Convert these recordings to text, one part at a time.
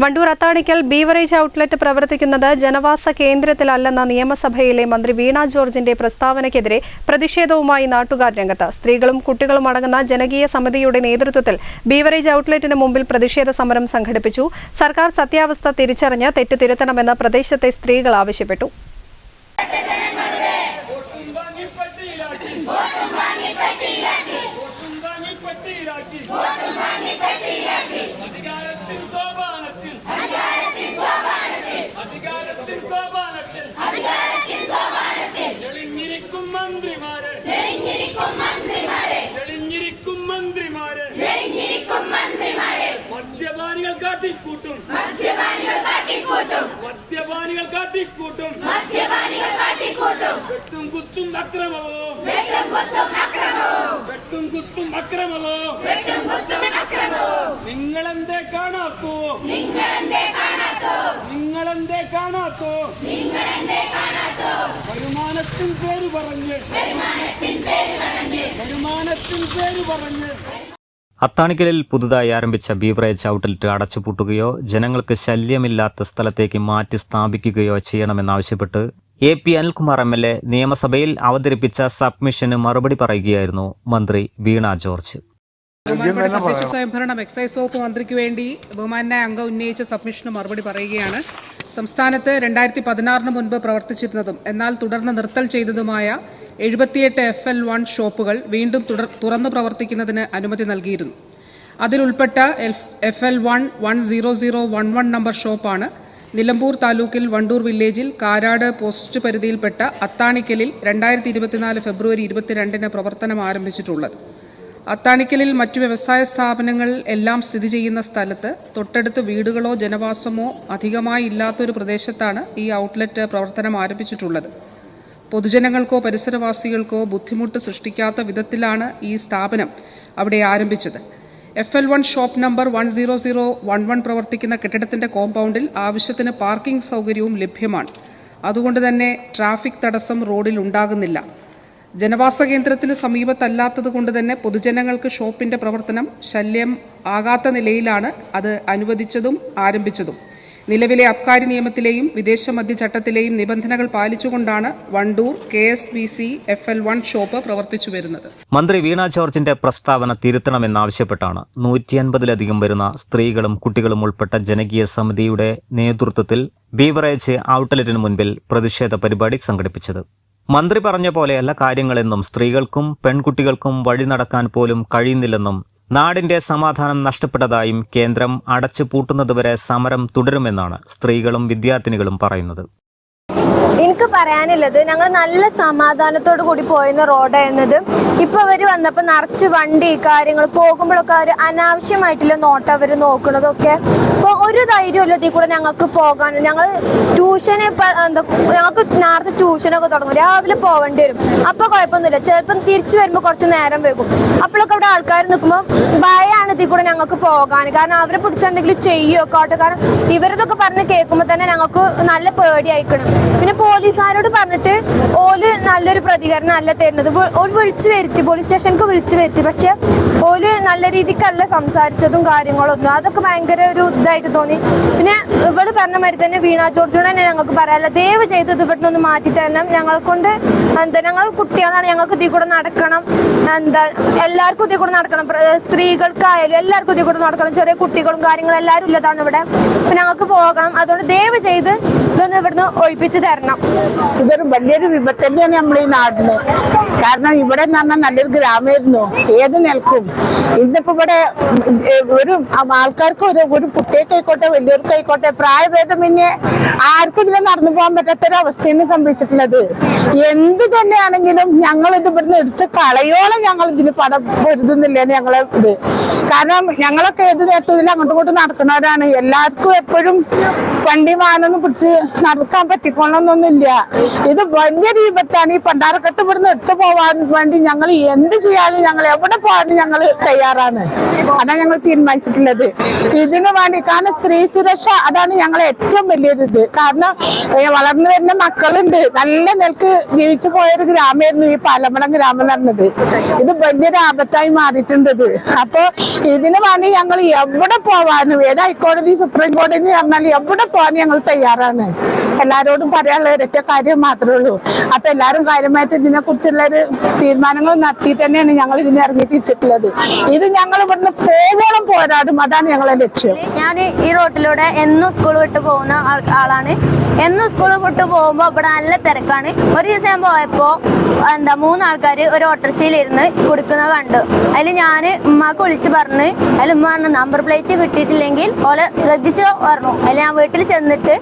Wandoor Athanikkal beverage outlet പ്രവർത്തിക്കുന്നത് ജനവാസ കേന്ദ്രത്തിലല്ലെന്ന നിയമസഭയിലെ മന്ത്രി വീണ ജോർജിന്റെ പ്രസ്താവനയ്ക്കെതിരെ പ്രതിഷേധവുമായി നാട്ടുകാർ രംഗത്ത്. സ്ത്രീകളും കുട്ടികളും അടങ്ങുന്ന ജനകീയ സമിതിയുടെ നേതൃത്വത്തിൽ ബീവറേജ് ഔട്ട്ലെറ്റിന് മുമ്പിൽ പ്രതിഷേധ സമരം സംഘടിപ്പിച്ചു. സർക്കാർ സത്യാവസ്ഥ തിരിച്ചറിഞ്ഞ് തെറ്റ് തിരുത്തണമെന്ന് പ്രദേശത്തെ സ്ത്രീകൾ ആവശ്യപ്പെട്ടു. മദ്യപാനികൾ കാട്ടിക്കൂട്ടും. മദ്യപാനികൾ കാട്ടിക്കൂട്ടും. വെട്ടും കുത്തും അക്രമവും. വെട്ടും കുത്തും അക്രമവും. നിങ്ങളെന്തേ കാണാത്തോ? നിങ്ങളെന്തേ കാണാത്തോ? വരുമാനത്തിൻ പേര് പറഞ്ഞ്. വരുമാനത്തിൻ പേര് പറഞ്ഞ്. അത്താണിക്കലിൽ പുതുതായി ആരംഭിച്ച ബീവറേജ് ഔട്ട്ലെറ്റ് അടച്ചുപൂട്ടുകയോ ജനങ്ങൾക്ക് ശല്യമില്ലാത്ത സ്ഥലത്തേക്ക് മാറ്റി സ്ഥാപിക്കുകയോ ചെയ്യണമെന്നാവശ്യപ്പെട്ട് A P Anilkumar M L A നിയമസഭയിൽ അവതരിപ്പിച്ച സബ്മിഷന് മറുപടി പറയുകയായിരുന്നു മന്ത്രി വീണ ജോർജ്. തദ്ദേശ സ്വയംഭരണം എക്സൈസ് വകുപ്പ് മന്ത്രിക്ക് വേണ്ടി ബഹുമാനായ അംഗം ഉന്നയിച്ച സബ്മിഷന് മറുപടി പറയുകയാണ്. സംസ്ഥാനത്ത് രണ്ടായിരത്തി പതിനാറിന് മുൻപ് പ്രവർത്തിച്ചിരുന്നതും എന്നാൽ തുടർന്ന് നിർത്തൽ ചെയ്തതുമായ എഴുപത്തിയെട്ട് എഫ് എൽ വൺ ഷോപ്പുകൾ വീണ്ടും തുടർ തുറന്നു പ്രവർത്തിക്കുന്നതിന് അനുമതി നൽകിയിരുന്നു. അതിലുൾപ്പെട്ട F L one one zero zero one one number ഷോപ്പാണ് നിലമ്പൂർ താലൂക്കിൽ വണ്ടൂർ വില്ലേജിൽ കാരാട് പോസ്റ്റ് പരിധിയിൽപ്പെട്ട അത്താണിക്കലിൽ രണ്ടായിരത്തി ഇരുപത്തിനാല് ഫെബ്രുവരി ഇരുപത്തിരണ്ടിന് പ്രവർത്തനം ആരംഭിച്ചിട്ടുള്ളത്. അത്താണിക്കലിൽ മറ്റ് വ്യവസായ സ്ഥാപനങ്ങൾ എല്ലാം സ്ഥിതി ചെയ്യുന്ന സ്ഥലത്ത് തൊട്ടടുത്ത് വീടുകളോ ജനവാസമോ അധികമായി ഇല്ലാത്തൊരു പ്രദേശത്താണ് ഈ ഔട്ട്ലെറ്റ് പ്രവർത്തനം ആരംഭിച്ചിട്ടുള്ളത്. പൊതുജനങ്ങൾക്കോ പരിസരവാസികൾക്കോ ബുദ്ധിമുട്ട് സൃഷ്ടിക്കാത്ത വിധത്തിലാണ് ഈ സ്ഥാപനം അവിടെ ആരംഭിച്ചത്. F L one shop number one zero zero one one പ്രവർത്തിക്കുന്ന കെട്ടിടത്തിന്റെ കോമ്പൗണ്ടിൽ ആവശ്യത്തിന് പാർക്കിംഗ് സൗകര്യവും ലഭ്യമാണ്. അതുകൊണ്ട് തന്നെ ട്രാഫിക് തടസ്സം റോഡിൽ ഉണ്ടാകുന്നില്ല. ജനവാസ കേന്ദ്രത്തിന് സമീപത്തല്ലാത്തത് കൊണ്ട് തന്നെ പൊതുജനങ്ങൾക്ക് ഷോപ്പിന്റെ പ്രവർത്തനം ശല്യം ആകാത്ത നിലയിലാണ് അത് അനുവദിച്ചതും ആരംഭിച്ചതും. നിലവിലെ അബ്കാരി നിയമത്തിലെയും വിദേശ മദ്യ ചട്ടത്തിലെയും നിബന്ധനകൾ പാലിച്ചുകൊണ്ടാണ് Wandoor K S B C F L one shop പ്രവർത്തിച്ചു വരുന്നത്. മന്ത്രി വീണ ജോർജിന്റെ പ്രസ്താവന തിരുത്തണമെന്നാവശ്യപ്പെട്ടാണ് നൂറ്റി അൻപതിലധികം വരുന്ന സ്ത്രീകളും കുട്ടികളും ഉൾപ്പെട്ട ജനകീയ സമിതിയുടെ നേതൃത്വത്തിൽ ബീവറേജ് ഔട്ട്ലെറ്റിന് മുൻപിൽ പ്രതിഷേധ പരിപാടി സംഘടിപ്പിച്ചത്. മന്ത്രി പറഞ്ഞ പോലെയല്ല കാര്യങ്ങളെന്നും സ്ത്രീകൾക്കും പെൺകുട്ടികൾക്കും വഴി നടക്കാൻ പോലും കഴിയുന്നില്ലെന്നും നാടിന്റെ സമാധാനം നഷ്ടപ്പെട്ടതായും കേന്ദ്രം അടച്ചു പൂട്ടുന്നതുവരെ സമരം തുടരുമെന്നാണ് സ്ത്രീകളും വിദ്യാർത്ഥിനികളും പറയുന്നത്. എനിക്ക് പറയാനുള്ളത് ഞങ്ങൾ നല്ല സമാധാനത്തോടു കൂടി പോയിരുന്ന റോഡായിരുന്നത് ഇപ്പൊ അവർ വന്നപ്പോ നിറച്ച് വണ്ടി കാര്യങ്ങൾ പോകുമ്പോഴൊക്കെ അവർ അനാവശ്യമായിട്ടുള്ള നോട്ട് അവർ നോക്കുന്നതൊക്കെ. അപ്പോൾ ഒരു ധൈര്യമില്ല ഇതിൽ കൂടെ ഞങ്ങൾക്ക് പോകാൻ. ഞങ്ങൾ ട്യൂഷന് ഞങ്ങൾക്ക് നേരത്തെ ട്യൂഷനൊക്കെ തുടങ്ങും. രാവിലെ പോകേണ്ടി വരും. അപ്പൊ കുഴപ്പമൊന്നുമില്ല. ചിലപ്പം തിരിച്ചു വരുമ്പോൾ കുറച്ച് നേരം വൈകും. അപ്പോഴൊക്കെ അവിടെ ആൾക്കാർ നിൽക്കുമ്പോൾ ഭയമാണ് ഇതിൽ കൂടെ ഞങ്ങൾക്ക് പോകാൻ. കാരണം അവരെ പിടിച്ചെന്തെങ്കിലും ചെയ്യുമൊക്കെ ആട്ടെ കാരണം ഇവരതൊക്കെ പറഞ്ഞ് കേൾക്കുമ്പോൾ തന്നെ ഞങ്ങൾക്ക് നല്ല പേടിയായിക്കണം. പിന്നെ പോലീസുകാരോട് പറഞ്ഞിട്ട് ഓൽ നല്ലൊരു പ്രതികരണം അല്ല തരുന്നത്. ഓൽ വിളിച്ചു വരുത്തി പോലീസ് സ്റ്റേഷനിക്ക് വിളിച്ചു വരുത്തി. പക്ഷെ ഓൽ നല്ല രീതിക്കല്ല സംസാരിച്ചതും കാര്യങ്ങളൊന്നും. അതൊക്കെ ഭയങ്കര ഒരു ഇതായിട്ട് തോന്നി. പിന്നെ ഇവിടെ പറഞ്ഞ മാതിരി തന്നെ വീണ ജോർജോട് തന്നെ ഞങ്ങൾക്ക് പറയാല്ല ദയവ് ചെയ്ത് ഇത് ഇവിടെ ഒന്ന് മാറ്റി തരണം. ഞങ്ങളെ കൊണ്ട് എന്താ ഞങ്ങൾ കുട്ടികളാണ്. ഞങ്ങൾക്ക് ഇതിൽ കൂടെ നടക്കണം. എന്താ എല്ലാവർക്കും ഇതിൽ കൂടെ നടക്കണം. സ്ത്രീകൾക്കായാലും എല്ലാവർക്കും ഇതിൽ കൂടെ നടക്കണം. ചെറിയ കുട്ടികളും കാര്യങ്ങളും എല്ലാവരും ഇല്ലതാണ് ഇവിടെ. ഞങ്ങൾക്ക് പോകണം. അതുകൊണ്ട് ദയവ് ചെയ്ത് ഇതൊന്ന് ഇവിടുന്ന് ഒഴിപ്പിച്ച് തരണം. ഇതൊരു വലിയൊരു വിപത്ത് തന്നെയാണ് നമ്മൾ ഈ നാട്ടിൽ കാരണം ഇവിടെ എന്ന് പറഞ്ഞാൽ നല്ലൊരു ഗ്രാമമായിരുന്നു. ഏത് നിൽക്കും ഇന്നിപ്പോ ഇവിടെ ഒരു ആൾക്കാർക്ക് ഒരു ഒരു കുട്ടികൾക്കായിക്കോട്ടെ വലിയവർക്കായിക്കോട്ടെ പിന്നെ ആർക്കും ഇതിൽ നടന്നു പോകാൻ പറ്റാത്തൊരവസ്ഥയാണ് സംഭവിച്ചിട്ടുള്ളത്. എന്ത് തന്നെയാണെങ്കിലും ഞങ്ങൾ ഇത് ഇവിടുന്ന് എടുത്ത് കളയോളം ഞങ്ങൾ ഇതിന് പടം പൊരുതുന്നില്ല ഞങ്ങളെ ഇത്. കാരണം ഞങ്ങളൊക്കെ ഏത് നേരത്തും ഇതിൽ അങ്ങോട്ടും ഇങ്ങോട്ടും നടക്കുന്നവരാണ്. എല്ലാവർക്കും എപ്പോഴും വണ്ടി വാനൊന്നും പിടിച്ച് നടക്കാൻ പറ്റിക്കൊള്ളണമെന്നൊന്നുമില്ല ഇത് വലിയൊരു വിപത്താണ് ഈ പണ്ടാരക്കെട്ട് ഇവിടുന്ന് എടുത്തു പോവാൻ വേണ്ടി ഞങ്ങൾ എന്ത് ചെയ്യാനും ഞങ്ങൾ എവിടെ പോകാനും ഞങ്ങൾ തയ്യാറാണ്. അതാണ് ഞങ്ങൾ തീരുമാനിച്ചിട്ടുള്ളത്. ഇതിനു വേണ്ടി കാരണം സ്ത്രീ സുരക്ഷ അതാണ് ഞങ്ങളെ ഏറ്റവും വലിയൊരു ഇത്. കാരണം വളർന്നു വരുന്ന മക്കളുണ്ട്. നല്ല നിലയ്ക്ക് ജീവിച്ചു പോയൊരു ഗ്രാമമായിരുന്നു ഈ പാലമടം ഗ്രാമം നടന്നത് ഇത് വലിയൊരു ആപത്തായി മാറിയിട്ടുണ്ടത് അപ്പൊ ഇതിനു വേണ്ടി ഞങ്ങൾ എവിടെ പോവാനും ഏത് ഹൈക്കോടതി സുപ്രീം കോടതി എന്ന് പറഞ്ഞാൽ എവിടെ പോകാൻ ഞങ്ങൾ തയ്യാറാണ്. എല്ലാരോടും പറയാനുള്ള ഒരൊറ്റ കാര്യം മാത്രമേ ഉള്ളൂ. അപ്പൊ എല്ലാരും കാര്യമായിട്ട് ഇതിനെ കുറിച്ചുള്ള ഒരു തീരുമാനങ്ങൾ നടത്തി തന്നെയാണ് ഞങ്ങൾ ഇതിനെ ഇറങ്ങി തിരിച്ചിട്ടുള്ളത് ഇത് ഞങ്ങൾ ഇവിടുന്ന് പോവോളം പോരാടും. അതാണ് ഞങ്ങളെ ലക്ഷ്യം. ഞാൻ ഈ റോട്ടിലൂടെ എന്നും സ്കൂൾ വിട്ട് പോകുന്ന ആളാണ്. എന്നും സ്കൂൾ വിട്ട് പോകുമ്പോൾ ഇവിടെ നല്ല തിരക്കാണ്. ഒരു ദിവസം ഞാൻ പോയപ്പോ എന്താ മൂന്നാൾക്കാർ ഒരു ഓട്ടോറിക്ഷയിൽ ഇരുന്ന് കൊടുക്കുന്നത് കണ്ടു. അതിൽ ഞാൻ ഉമ്മാക്ക് വിളിച്ച് പറഞ്ഞ്. അതിൽ ഉമ്മ പറഞ്ഞു നമ്പർ പ്ലേറ്റ് കിട്ടിയിട്ടില്ലെങ്കിൽ ഓളെ ശ്രദ്ധിച്ചോ പറഞ്ഞു. അതിൽ ഞാൻ വീട്ടിൽ ചെന്നിട്ട്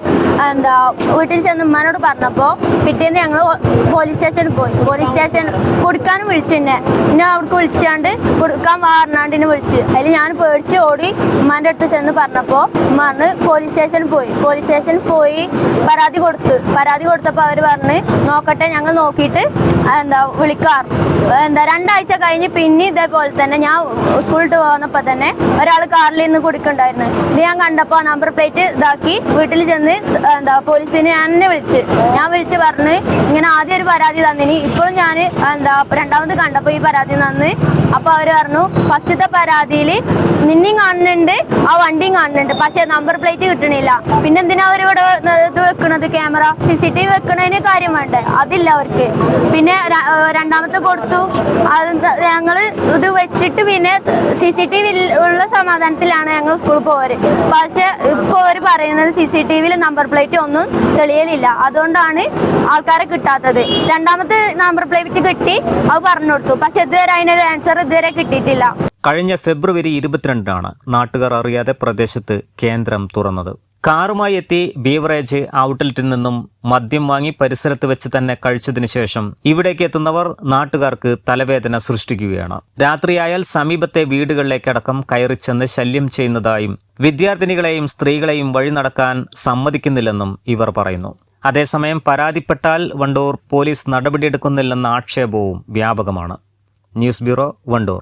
എന്താ വീട്ടിൽ ചെന്ന് ഉമ്മാനോട് പറഞ്ഞപ്പോ പിറ്റേന്ന് ഞങ്ങൾ പോലീസ് സ്റ്റേഷനിൽ പോയി. പോലീസ് സ്റ്റേഷൻ കൊടുക്കാനും വിളിച്ചു എന്നെ. എന്നെ അവിടേക്ക് വിളിച്ചാണ്ട് കൊടുക്കാൻ വാറനാണ്ടിനെ വിളിച്ച്. അതിൽ ഞാൻ പേടിച്ച് ഓടി ഉമ്മാന്റെ അടുത്ത് ചെന്ന് പറഞ്ഞപ്പോ ഉമ്മാറിന് പോലീസ് സ്റ്റേഷനിൽ പോയി. പോലീസ് സ്റ്റേഷനിൽ പോയി പരാതി കൊടുത്തു. പരാതി കൊടുത്തപ്പോൾ അവർ പറഞ്ഞ് നോക്കട്ടെ ഞങ്ങൾ നോക്കിയിട്ട് എന്താ വിളിക്കാർ എന്താ രണ്ടാഴ്ച കഴിഞ്ഞ് പിന്നെ ഇതേപോലെ തന്നെ ഞാൻ സ്കൂളിട്ട് പോകുന്നപ്പോൾ തന്നെ ഒരാൾ കാറിൽ നിന്ന് കുടിക്കണ്ടായിരുന്നു ഇത് ഞാൻ കണ്ടപ്പോൾ നമ്പർ പ്ലേറ്റ് ഇതാക്കി വീട്ടിൽ ചെന്ന് എന്താ പോലീസിനെ ഞാൻ തന്നെ വിളിച്ച്. ഞാൻ വിളിച്ച് പറഞ്ഞ് ഇങ്ങനെ ആദ്യം ഒരു പരാതി തന്നിനി. ഇപ്പോഴും ഞാൻ എന്താ രണ്ടാമത് കണ്ടപ്പോൾ ഈ പരാതി തന്ന്. അപ്പോൾ അവർ പറഞ്ഞു ഫസ്റ്റത്തെ പരാതിയിൽ നിന്നെയും കാണുന്നുണ്ട് ആ വണ്ടിയും കാണുന്നുണ്ട്. പക്ഷേ നമ്പർ പ്ലേറ്റ് കിട്ടണില്ല. പിന്നെ എന്തിനാ അവർ ഇവിടെ ഇത് വെക്കണത്? Camera C C T V വെക്കണതിന് കാര്യം വേണ്ടേ? അതില്ല അവർക്ക്. പിന്നെ രണ്ടാമത്തെ കൊടുത്തു അത് ഞങ്ങൾ ഇത് വെച്ചിട്ട് പിന്നെ സി സി ടി വി ഉള്ള സമാധാനത്തിലാണ് ഞങ്ങൾ സ്കൂളിൽ പോവര് പക്ഷെ ഇപ്പോൾ അവർ പറയുന്നത് സി സി ടി വിയിൽ നമ്പർ പ്ലേറ്റ് ഒന്നും തെളിയലില്ല. അതുകൊണ്ടാണ് ആൾക്കാരെ കിട്ടാത്തത്. രണ്ടാമത്തെ നമ്പർ പ്ലേറ്റ് കിട്ടി അത് പറഞ്ഞു കൊടുത്തു. പക്ഷെ ഇതുവരെ അതിനൊരു ആൻസർ ഇതുവരെ കിട്ടിയിട്ടില്ല. കഴിഞ്ഞ ഫെബ്രുവരി ഇരുപത്തിരണ്ടിനാണ് നാട്ടുകാർ അറിയാതെ പ്രദേശത്ത് കേന്ദ്രം തുറന്നത്. കാറുമായി എത്തി ബീവറേജ് ഔട്ട്ലെറ്റിൽ നിന്നും മദ്യം വാങ്ങി പരിസരത്ത് വെച്ച് തന്നെ കഴിച്ചതിനു ശേഷം ഇവിടേക്ക് എത്തുന്നവർ നാട്ടുകാർക്ക് തലവേദന സൃഷ്ടിക്കുകയാണ്. രാത്രിയായാൽ സമീപത്തെ വീടുകളിലേക്കടക്കം കയറി ചെന്ന് ശല്യം ചെയ്യുന്നതായും വിദ്യാർത്ഥിനികളെയും സ്ത്രീകളെയും വഴി നടക്കാൻ സമ്മതിക്കുന്നില്ലെന്നും ഇവർ പറയുന്നു. അതേസമയം പരാതിപ്പെട്ടാൽ വണ്ടൂർ പോലീസ് നടപടിയെടുക്കുന്നില്ലെന്ന ആക്ഷേപവും വ്യാപകമാണ്. News bureau Wandoor.